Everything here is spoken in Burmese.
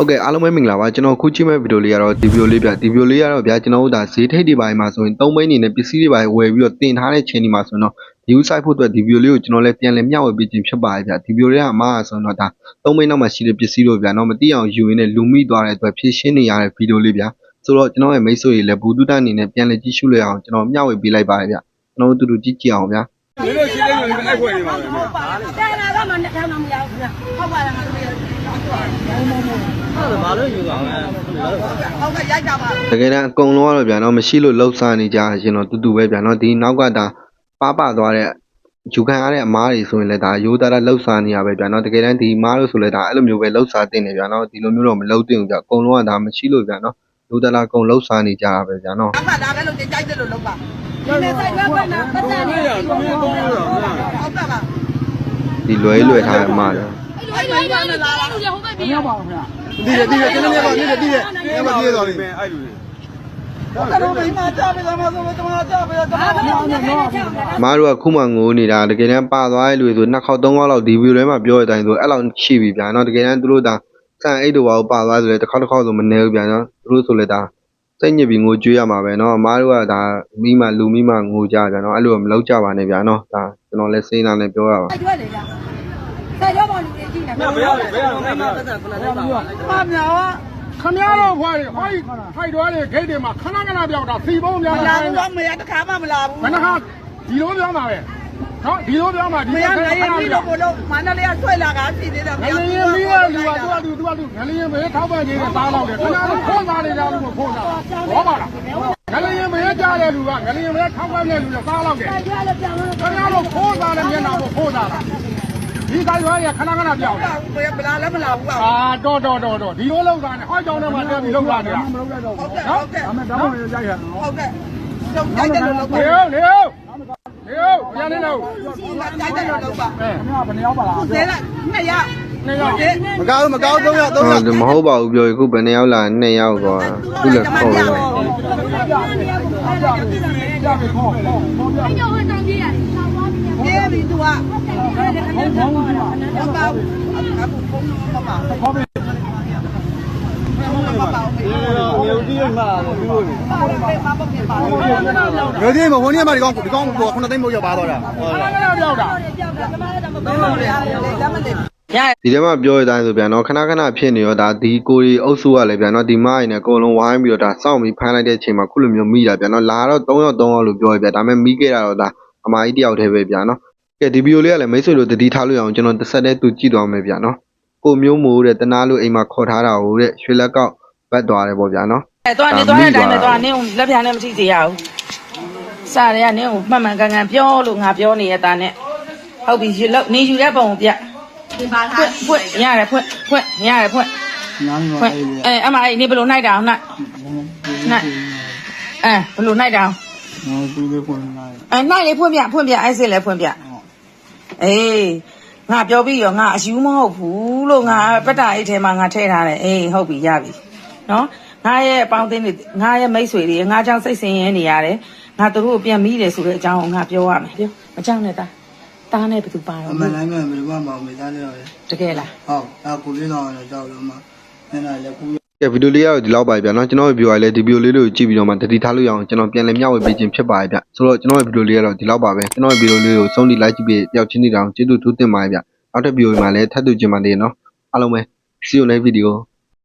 ဟုတ်ကဲ့အားလုံးပဲမင်္ဂလာပါကျွန်တော်ခုကြည့်မဲ့ဗီဒီယိုလေးကတော့ဒီဗီဒီယိုလေးဗျဒီဗီဒီယိုလေးကတော့ဗျာကျွန်တော်တို့ဒါဈေးထိပ်တွေပိုင်းမှာဆိုရင်၃မိနစ်အနေနဲ့ပစ္စည်းတွေပိုင်းဝယ်ပြီးတော့တင်ထားတဲ့ချိန်ဒီမှာဆိုရင်တော့ view site ဖို့အတွက်ဒီဗီဒီယိုလေးကိုကျွန်တော်လည်းပြန်လည်မျှဝေပေးခြင်းဖြစ်ပါတယ်ဗျဒီဗီဒီယိုလေးကအမှားဆိုရင်တော့ဒါ၃မိနစ်နောက်မှရှိတဲ့ပစ္စည်းတို့ဗျာနော်မသိအောင်ယူရင်းနဲ့လူမိသွားတဲ့အတွက်ဖြည့်ရှင်းနေရတဲ့ဗီဒီယိုလေးဗျာဆိုတော့ကျွန်တော်ရဲ့မိတ်ဆွေတွေလည်းဘူတုတအနေနဲ့ပြန်လည်ကြည့်ရှုလိုက်အောင်ကျွန်တော်မျှဝေပေးလိုက်ပါတယ်ဗျကျွန်တော်တို့အတူတူကြည့်ကြည့်အောင်ဗျာဒီလိုရှိတဲ့လူတွေအဲ့ခွေနေပါမယ်ဟုတ်ပါဘူး။ဒါနာကမှနှစ်ထောင်တော့မရဘူးခင်ဗျ။ဟုတ်ပါလားငါ တို့ရ။ဟုတ်ပါလို့ယူပါမယ်။ဟုတ်ကဲ့ရိုက်ကြပါတကယ်တမ်းအကုန်လုံးကတော့ဗျာနော်မရှိလို့လှုပ်ရှားနေကြရင်တော့တူတူပဲဗျာနော်ဒီနောက်ကဒါပပသွားတဲ့ယူခံရတဲ့အမားတွေဆိုရင်လည်းဒါရိုးသားတာလှုပ်ရှားနေရပဲဗျာနော်တကယ်တမ်းဒီမားလို့ဆိုလဲဒါအဲ့လိုမျိုးပဲလှုပ်ရှားတင်နေဗျာနော်ဒီလိုမျိုးတော့မလှုပ်တင်ဘူးဗျာအကုန်လုံးကဒါမရှိလို့ဗျာနော်ရိုးသားတာအကုန်လှုပ်ရှားနေကြတာပဲဗျာနော်။အမှဒါပဲလို့ကြိုက်တယ်လို့လုပ်ပါ။ဒီနေ့ဆိုင်ကပတ်နာပတ်နာနေ။ဟုတ်ကဲ့ပါဒီလွယ်လွယ်ထားတဲ့အမားတွေ။ အဲ့လိုအဲ့လိုလာလာလို့ရဟုတ်ပဲပြရပါဘူး။ဒီဒီဒီကျွန်တော်မြတ်ပါနေတယ်ဒီဒီမြတ်ပါပြေးတော်ပြီအဲ့လူတွေဟုတ်ကဲ့ဒီမှာကြားပေးသမားဆိုတော့ကျွန်တော်ကြားပေးတော့ကျွန်တော်နော်အမားတို့ကခုမှငိုနေတာတကယ်တမ်းပါသွားတဲ့လူတွေဆိုနှစ်ခေါက်သုံးခေါက်လောက်ဒီဗီဒီယိုထဲမှာပြောတဲ့အတိုင်းဆိုအဲ့လောက်ရှိပြီဗျာနော်တကယ်တမ်းသူတို့ဒါဆန်အိတ်တို့ဘာကိုပါသွားဆိုလဲတစ်ခေါက်တစ်ခေါက်ဆိုမနေဘူးဗျာနော်သူတို့ဆိုလဲဒါစိတ်ညစ်ပြီးငိုကြွေးရမှာပဲနော်အမားတို့ကဒါမိမလူမိမငိုကြဗျာနော်အဲ့လိုမလုပ်ကြပါနဲ့ဗျာနော်ဒါကျွန်တော်လည်းစိတ်နာနဲ့ပြောရပါ ဆိုင်ရွက်လေကြာ။ဆိုင်ရွက်ပေါ် လူတွေကြည့်နေဘယ်ရဘယ်ရဘယ်ရ။မမြောင်ခမရတော့ဖွားတယ်ဟိုင်းထိုက်သွားတဲ့ဂိတ်တွေမှာခဏခဏပြောက်တာစီပုံးများမလာဘူးတော့မရတခါမှမလာဘူးမနခဒီလိုပြောမှာပဲနော်ဒီလိုပြောမှာဒီမရနိုင်ရင်ပြီးတော့ကိုလို့မန္တလေးကဆွဲလာတာဖြစ်သေးတယ်ငလျင်မီးရလူကသူကသူသူကသူငလျင်မဲထောက်ပံ့နေတဲ့သားလောက်တယ်ခဏတော့ခိုးသားနေတာလို့ခိုးတာဘောပါလားငလျင်မဲကြားတဲ့လူကငလျင်မဲထောက်ပံ့တဲ့လူကသားလောက်တယ်ဆိုင်ရွက်လည်းပြောင်းလို့ခဏတော့ခိုးသားတဲ့မျက်နှာကိုခိုးတာလား ဒီတိုင်းရွားရခဏခဏပြောက်တယ်ဘယ်မလာလည်းမလာဘူးပါအာတော့တော့တော့တော့ဒီလိုလောက်တာနဲ့ဟောကြောင်းထဲမှာတက်ပြီးလောက်တာနေတာဟုတ်ကဲ့ဟုတ်ကဲ့နော်ဒါမှမဟုတ်ရိုက်ရအောင်ဟုတ်ကဲ့ကျုပ်ကြိုက်တယ်လို့လုပ်ပါနေဦးနေဦးနေဦးရနေတော့ကြိုက်တယ်လို့လုပ်ပါအဲဘယ်နှယောက်ပါလားခုသေးလိုက်နှစ်ရနေရောက်ဒီမကောင်းမကောင်း3ရောက်3ဟုရောက်တ်မဟုတ်ပါဘူးပြောရခုဘယ်နှစ်ယောက်လာနှစ်ယောက်ကွာခုလည်းခေါ်ရမယ်ကြပြီခေါ်ခေါ်ခေါ်ပြပြေးပြီ သူကဟုတ်ပါဘူးအခုဖုန်းတော့ပါခေါ်ပြီပါပါမြို့ကြီးမှာလူတွေပါတယ်ပြေးမှာပေါ့ပြေးပါဟုတ်ကဲ့မြို့ကြီးမှာဝန်ကြီးမှာဒီကောင်ဒီကောင်ကို9သိန်းမို့ရောက်ပါတော့တာဟုတ်ခလားဏခဏပြောက်တာလက်မလေးဒီထဲမှာပြောရတဲ့အတိုင်းဆိုဗျာနော်ခဏခဏဖြစ်နေရောဒါဒီကိုရီအုပ်စုကလည်းဗျာနော်ဒီမိုင်းနဲ့အကုန်လုံးဝိုင်းပြီးတော့ဒါစောင့်ပြီးဖမ်းလိုက်တဲ့အချိန်မှာခုလိုမျိုးမိတာဗျာနော်လာတော့3ယောက်3ယောက်လို့ပြောရဗျာဒါပေမဲ့မိခဲ့တာတော့ဒါအမကြီးတယောက်တည်းပဲဗျာနော် ကဲဒီဗီဒီယိုလေးကလည်းမိတ်ဆွေတို့တတိထားလို့ရအောင်ကျွန်တော်တစ်ဆက်တည်းသူကြည့်သွားမယ်ဗျာနော်ကိုမျိုးမိုးတဲ့တနာလို့အိမ်မှာခေါ်ထားတာဟိုတဲ့ရွှေလက်ကောက်ဘတ်သွားတယ်ပေါ့ဗျာနော်အဲသွားနေသွားတဲ့အတိုင်းပဲသွားနင်းကိုလက်ပြန်နဲ့မထိစေရဘူးစားရကနင်းကိုမှန်မှန်ကန်ကန်ပြောလို့ငါပြောနေရတာနဲ့ဟုတ်ပြီယူလို့နေယူတဲ့ပုံကိုပြဒီပါဖွလားင့်ဖွင့်ရတယ်ဖွင့်ဖွင့်ရတယ်ဖွင့်ဖွင့်အဲအမအဲ့နေဘယ်လိုနှိုက်တာအောင်နှိုက်နှိုက်အဲဘယ်လိုနှိုက်တာအောင်အဲနှိုက်လေဖွင့်ပြဖွင့်ပြအဲ့စစ်လေဖွင့်ပြ အေးငါပြောပြီးရောငါအယူမဟုတ်ဘူးလို့ငါပတ္တာအိတ်ထဲမှာငါထည့်ထားတယ်အေးဟုတ်ပြီရပြီနော်ငါရဲ့အပေါင်းအသင်းတွေငါရဲ့မိတ်ဆွေတွေငါကြောင့်စိတ်ဆင်းရဲနေရတယ်ငါတို့ကိုပြန်မိတယ်ဆိုတဲ့အကြောင်းကိုငါပြောရမယ်ပြောမကြောက်နဲ့တာတားနဲ့ဘယ်သူပါတော့အမှန်တိုင်းမှဘယ်လိုမှမအောင်မေးသားနေရတယ်တကယ်လား။ဟုတ်။အခုလေးတော့တော့ကြောက်လို့မှနည်းနည်းလည်းကူ ကဲဗီဒီယိုလေးကတော့ဒီလောက်ပါပဲဗျာနော်ကျွန်တော်ရဲ့ viewer လည်းဒီဗီဒီယိုလေးတွေကိုကြည့်ပြီးတော့မှတတိထားလို့ရအောင်ကျွန်တော်ပြန်လည်မျှဝေပေးခြင်းဖြစ်ပါတယ်ဗျဆိုတော့ကျွန်တော်ရဲ့ဗီဒီယိုလေးကတော့ဒီလောက်ပါပဲကျွန်တော်ရဲ့ဗီဒီယိုလေးကိုဆုံးထိ like ကြည့်ပြီးပျောက်ချင်းနေတောင်ကျေးဇူးထူးတင်ပါတယ်ဗျနောက်တဲ့ဗီဒီယိုမှာလည်းထပ်တူကြည့်ပါသေးတယ်နော်အားလုံးပဲ see you next video